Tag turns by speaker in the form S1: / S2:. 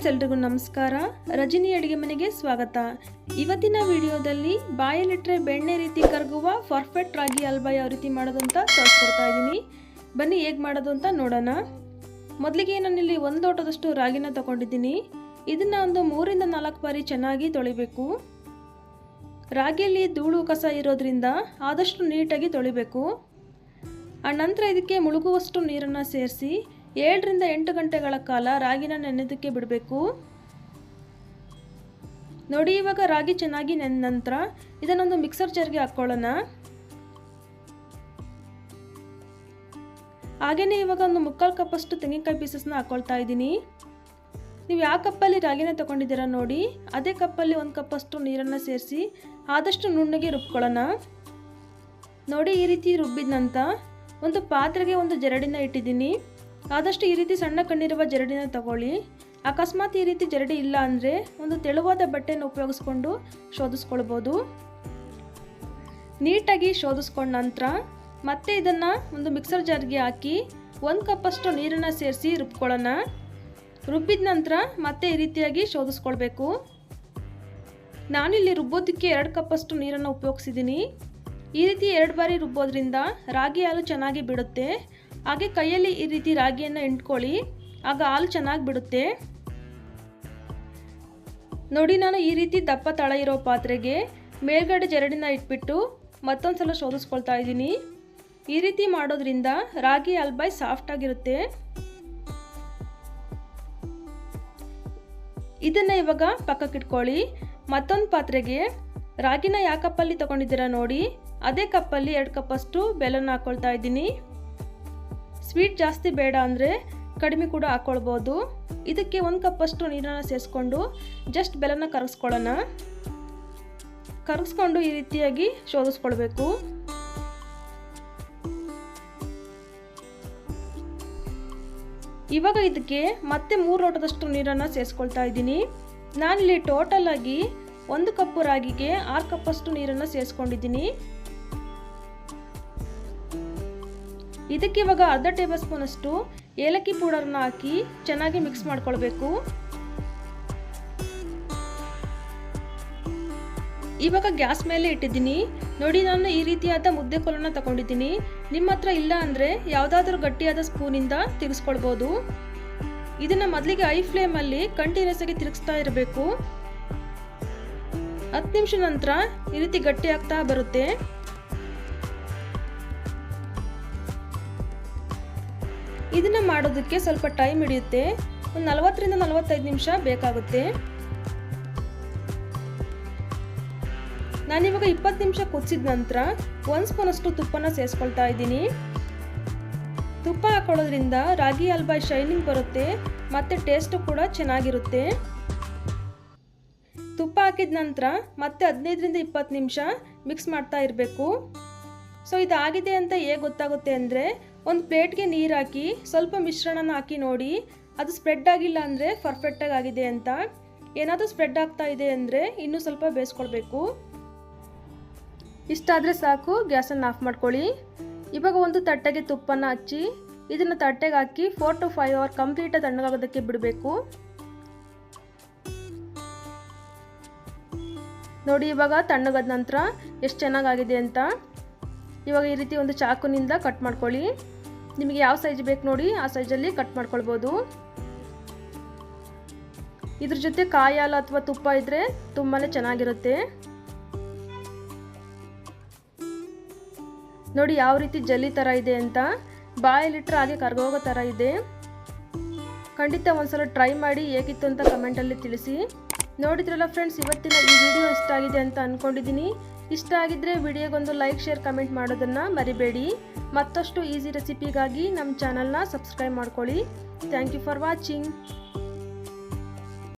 S1: Friends ಎಲ್ರಿಗೂ ನಮಸ್ಕಾರ. ರಜಿನಿ ಅಡುಗೆ ಮನೆಗೆ ಸ್ವಾಗತ. ಇವತ್ತಿನ ವಿಡಿಯೋದಲ್ಲಿ ಬಾಯಲ್ಲಿಟ್ಟರೆ ಬೆಣ್ಣೆ ರೀತಿ ಕರಗುವ ಪರ್ಫೆಕ್ಟ್ ರಾಗಿ ಹಲ್ವಾ ಯಾವ ರೀತಿ ಮಾಡೋದು ಅಂತ ತೋರಿಸ್ಕೊಡ್ತಾ ಇದ್ದೀನಿ. ಬನ್ನಿ ಹೇಗೆ ಮಾಡೋದು ಅಂತ ನೋಡೋಣ. ಮೊದಲಿಗೆ ನಾನಿಲ್ಲಿ ಒಂದು ಲೋಟದಷ್ಟು ರಾಗಿನ ತಗೊಂಡಿದ್ದೀನಿ. ಇದನ್ನು ಒಂದು ಮೂರಿಂದ ನಾಲ್ಕು ಬಾರಿ ಚೆನ್ನಾಗಿ ತೊಳಿಬೇಕು. ರಾಗಿಯಲ್ಲಿ ಧೂಳು ಕಸ ಇರೋದ್ರಿಂದ ಆದಷ್ಟು ನೀಟಾಗಿ ತೊಳಿಬೇಕು. ಆ ನಂತರ ಇದಕ್ಕೆ ಮುಳುಗುವಷ್ಟು ನೀರನ್ನು ಸೇರಿಸಿ ಏಳರಿಂದ ಎಂಟು ಗಂಟೆಗಳ ಕಾಲ ರಾಗಿನ ನೆನೆದಕ್ಕೆ ಬಿಡಬೇಕು. ನೋಡಿ, ಇವಾಗ ರಾಗಿ ಚೆನ್ನಾಗಿ ನೆನ, ನಂತರ ಇದನ್ನೊಂದು ಮಿಕ್ಸರ್ ಜಾರ್ಗೆ ಹಾಕ್ಕೊಳ್ಳೋಣ ಹಾಗೆಯೇ ಇವಾಗ ಒಂದು ಮುಕ್ಕಾಲು ಕಪ್ಪಷ್ಟು ತೆಂಗಿನಕಾಯಿ ಪೀಸಸ್ನ ಹಾಕ್ಕೊಳ್ತಾ ಇದ್ದೀನಿ. ನೀವು ಯಾವ ಕಪ್ಪಲ್ಲಿ ರಾಗಿನ ತೊಗೊಂಡಿದ್ದೀರಾ ನೋಡಿ, ಅದೇ ಕಪ್ಪಲ್ಲಿ ಒಂದು ಕಪ್ಪಷ್ಟು ನೀರನ್ನು ಸೇರಿಸಿ ಆದಷ್ಟು ನುಣ್ಣಗೆ ರುಬ್ಕೊಳ್ಳೋಣ. ನೋಡಿ, ಈ ರೀತಿ ರುಬ್ಬಿದ ನಂತರ ಒಂದು ಪಾತ್ರೆಗೆ ಒಂದು ಜರಡಿನ ಇಟ್ಟಿದ್ದೀನಿ. ಆದಷ್ಟು ಈ ರೀತಿ ಸಣ್ಣ ಕಣ್ಣಿರುವ ಜರಡಿನ ತಗೊಳ್ಳಿ. ಅಕಸ್ಮಾತ್ ಈ ರೀತಿ ಜರಡಿ ಇಲ್ಲ ಅಂದರೆ ಒಂದು ತೆಳುವಾದ ಬಟ್ಟೆಯನ್ನು ಉಪಯೋಗಿಸ್ಕೊಂಡು ಶೋಧಿಸ್ಕೊಳ್ಬೋದು. ನೀಟಾಗಿ ಶೋಧಿಸ್ಕೊಂಡ ನಂತರ ಮತ್ತೆ ಇದನ್ನು ಒಂದು ಮಿಕ್ಸರ್ ಜಾರ್ಗೆ ಹಾಕಿ ಒಂದು ಕಪ್ಪಷ್ಟು ನೀರನ್ನು ಸೇರಿಸಿ ರುಬ್ಕೊಳ್ಳೋಣ. ರುಬ್ಬಿದ ನಂತರ ಮತ್ತೆ ಈ ರೀತಿಯಾಗಿ ಶೋಧಿಸ್ಕೊಳ್ಬೇಕು. ನಾನಿಲ್ಲಿ ರುಬ್ಬೋದಕ್ಕೆ ಎರಡು ಕಪ್ಪಷ್ಟು ನೀರನ್ನು ಉಪಯೋಗಿಸಿದ್ದೀನಿ. ಈ ರೀತಿ ಎರಡು ಬಾರಿ ರುಬ್ಬೋದ್ರಿಂದ ರಾಗಿ ಹಾಲು ಚೆನ್ನಾಗಿ ಬಿಡುತ್ತೆ. ಹಾಗೆ ಕೈಯಲ್ಲಿ ಈ ರೀತಿ ರಾಗಿಯನ್ನು ಇಂಟ್ಕೊಳ್ಳಿ ಆಗ ಹಾಲು ಚೆನ್ನಾಗಿ ಬಿಡುತ್ತೆ. ನೋಡಿ ನಾನು ಈ ರೀತಿ ದಪ್ಪ ತಳ ಇರೋ ಪಾತ್ರೆಗೆ ಮೇಲ್ಗಡೆ ಜರಡಿನ ಇಟ್ಬಿಟ್ಟು ಮತ್ತೊಂದು ಸಲ ಶೋಧಿಸ್ಕೊಳ್ತಾ ಇದ್ದೀನಿ. ಈ ರೀತಿ ಮಾಡೋದ್ರಿಂದ ರಾಗಿ ಹಲ್ಬಾಯ್ ಸಾಫ್ಟ್ ಆಗಿರುತ್ತೆ. ಇದನ್ನು ಇವಾಗ ಪಕ್ಕಕ್ಕಿಟ್ಕೊಳ್ಳಿ. ಮತ್ತೊಂದು ಪಾತ್ರೆಗೆ ರಾಗಿನ ಯಾವ ಕಪ್ಪಲ್ಲಿ ತೊಗೊಂಡಿದ್ದೀರಾ ನೋಡಿ? ಅದೇ ಕಪ್ಪಲ್ಲಿ ಎರಡು ಕಪ್ಪಷ್ಟು ಬೆಲ್ಲನ ಹಾಕ್ಕೊಳ್ತಾ ಇದ್ದೀನಿ. ಸ್ವೀಟ್ ಜಾಸ್ತಿ ಬೇಡ ಅಂದರೆ ಕಡಿಮೆ ಕೂಡ ಹಾಕ್ಕೊಳ್ಬೋದು ಇದಕ್ಕೆ ಒಂದು ಕಪ್ಪಷ್ಟು ನೀರನ್ನು ಸೇರಿಸ್ಕೊಂಡು ಜಸ್ಟ್ ಬೆಲ್ಲನ ಕರಗಿಸ್ಕೊಳ್ಳೋಣ. ಕರಗಿಸ್ಕೊಂಡು ಈ ರೀತಿಯಾಗಿ ಶೋಧಿಸ್ಕೊಳ್ಬೇಕು. ಇವಾಗ ಇದಕ್ಕೆ ಮತ್ತೆ ಮೂರು ಲೋಟದಷ್ಟು ನೀರನ್ನು ಸೇರಿಸ್ಕೊಳ್ತಾ ಇದ್ದೀನಿ. ನಾನಿಲ್ಲಿ ಟೋಟಲ್ ಆಗಿ ಒಂದು ಕಪ್ಪು ರಾಗಿಗೆ ಆರು ಕಪ್ಪಷ್ಟು ನೀರನ್ನು ಸೇರಿಸ್ಕೊಂಡಿದ್ದೀನಿ. ಇದಕ್ಕೆ ಇವಾಗ ಅರ್ಧ ಟೇಬಲ್ ಸ್ಪೂನ್ ಅಷ್ಟು ಏಲಕ್ಕಿ ಪೌಡರ್ನ ಹಾಕಿ ಚೆನ್ನಾಗಿ ಮಿಕ್ಸ್ ಮಾಡ್ಕೊಳ್ಬೇಕು. ಇವಾಗ ಗ್ಯಾಸ್ ಮೇಲೆ ಇಟ್ಟಿದ್ದೀನಿ. ನೋಡಿ, ನಾನು ಈ ರೀತಿಯಾದ ಮುದ್ದೆ ಕೋಲನ್ನು ತಗೊಂಡಿದ್ದೀನಿ. ನಿಮ್ಮ ಹತ್ರ ಇಲ್ಲ ಅಂದರೆ ಯಾವುದಾದ್ರೂ ಗಟ್ಟಿಯಾದ ಸ್ಪೂನಿಂದ ತಿರುಗಿಸ್ಕೊಳ್ಬೋದು. ಇದನ್ನು ಮೊದಲಿಗೆ ಐ ಫ್ಲೇಮಲ್ಲಿ ಕಂಟಿನ್ಯೂಸ್ ಆಗಿ ತಿರುಗಿಸ್ತಾ ಇರಬೇಕು. ಹತ್ತು ನಿಮಿಷ ನಂತರ ಈ ರೀತಿ ಗಟ್ಟಿ ಆಗ್ತಾ ಬರುತ್ತೆ. ಇದನ್ನು ಮಾಡೋದಕ್ಕೆ ಸ್ವಲ್ಪ ಟೈಮ್ ಹಿಡಿಯುತ್ತೆ. ಒಂದು ನಲವತ್ತರಿಂದ ನಲವತ್ತೈದು ನಿಮಿಷ ಬೇಕಾಗುತ್ತೆ. ನಾನಿವಾಗ ಇಪ್ಪತ್ತು ನಿಮಿಷ ಕುದಿಸಿದ ನಂತರ ಒಂದು ಸ್ಪೂನಷ್ಟು ತುಪ್ಪನ ಸೇರಿಸ್ಕೊಳ್ತಾ ಇದ್ದೀನಿ. ತುಪ್ಪ ಹಾಕೊಳ್ಳೋದ್ರಿಂದ ರಾಗಿ ಹಲ್ವಾ ಶೈನಿಂಗ್ ಬರುತ್ತೆ, ಮತ್ತು ಟೇಸ್ಟು ಕೂಡ ಚೆನ್ನಾಗಿರುತ್ತೆ. ತುಪ್ಪ ಹಾಕಿದ ನಂತರ ಮತ್ತೆ ಹದಿನೈದರಿಂದ ಇಪ್ಪತ್ತು ನಿಮಿಷ ಮಿಕ್ಸ್ ಮಾಡ್ತಾ ಇರಬೇಕು. ಸೊ, ಇದಾಗಿದೆ ಅಂತ ಹೇಗೆ ಗೊತ್ತಾಗುತ್ತೆ ಅಂದರೆ ಒಂದು ಪ್ಲೇಟ್ಗೆ ನೀರು ಹಾಕಿ ಸ್ವಲ್ಪ ಮಿಶ್ರಣನ ಹಾಕಿ ನೋಡಿ. ಅದು ಸ್ಪ್ರೆಡ್ ಆಗಿಲ್ಲ ಅಂದರೆ ಪರ್ಫೆಕ್ಟಾಗಿ ಆಗಿದೆ ಅಂತ. ಏನಾದರೂ ಸ್ಪ್ರೆಡ್ ಆಗ್ತಾ ಇದೆ ಅಂದರೆ ಇನ್ನೂ ಸ್ವಲ್ಪ ಬೇಯಿಸ್ಕೊಳ್ಬೇಕು. ಇಷ್ಟಾದರೆ ಸಾಕು, ಗ್ಯಾಸನ್ನು ಆಫ್ ಮಾಡ್ಕೊಳ್ಳಿ. ಇವಾಗ ಒಂದು ತಟ್ಟೆಗೆ ತುಪ್ಪನ ಹಚ್ಚಿ, ಇದನ್ನು ತಟ್ಟೆಗೆ ಹಾಕಿ ಫೋರ್ ಟು ಫೈವ್ ಅವರ್ ಕಂಪ್ಲೀಟಾಗಿ ತಣ್ಣಗಾಗೋದಕ್ಕೆ ಬಿಡಬೇಕು. ನೋಡಿ, ಇವಾಗ ತಣ್ಣಗಾದ ನಂತರ ಎಷ್ಟು ಚೆನ್ನಾಗಾಗಿದೆ ಅಂತ. ಇವಾಗ ಈ ರೀತಿ ಒಂದು ಚಾಕುನಿಂದ ಕಟ್ ಮಾಡ್ಕೊಳ್ಳಿ. ನಿಮಗೆ ಯಾವ ಸೈಜ್ ಬೇಕು ನೋಡಿ, ಆ ಸೈಜಲ್ಲಿ ಕಟ್ ಮಾಡ್ಕೊಳ್ಬೋದು. ಇದ್ರ ಜೊತೆ ಕಾಯಿ ಹಾಲು ಅಥವಾ ತುಪ್ಪ ಇದ್ದರೆ ತುಂಬಾ ಚೆನ್ನಾಗಿರುತ್ತೆ. ನೋಡಿ, ಯಾವ ರೀತಿ ಜಲ್ಲಿ ಥರ ಇದೆ ಅಂತ. ಬಾಯಲ್ಲಿಟ್ಟರೆ ಹಾಗೆ ಕರ್ಗೋಗೋ ಥರ ಇದೆ. ಖಂಡಿತ ಒಂದ್ಸಲ ಟ್ರೈ ಮಾಡಿ, ಹೇಗಿತ್ತು ಅಂತ ಕಮೆಂಟಲ್ಲಿ ತಿಳಿಸಿ. ನೋಡಿದ್ರಲ್ಲ ಫ್ರೆಂಡ್ಸ್ ಇವತ್ತಿನ ಈ ವಿಡಿಯೋ ಇಷ್ಟ ಆಗಿದೆ ಅಂತ ಅಂದ್ಕೊಂಡಿದ್ದೀನಿ ಇಷ್ಟ ಆಗಿದ್ದರೆ ವಿಡಿಯೋಗೊಂದು ಲೈಕ್ ಶೇರ್ ಕಮೆಂಟ್ ಮಾಡೋದನ್ನು ಮರಿಬೇಡಿ. ಮತ್ತಷ್ಟು ಈಸಿ ರೆಸಿಪಿಗಾಗಿ ನಮ್ಮ ಚಾನಲ್ನ ಸಬ್ಸ್ಕ್ರೈಬ್ ಮಾಡ್ಕೊಳ್ಳಿ. Thank you for watching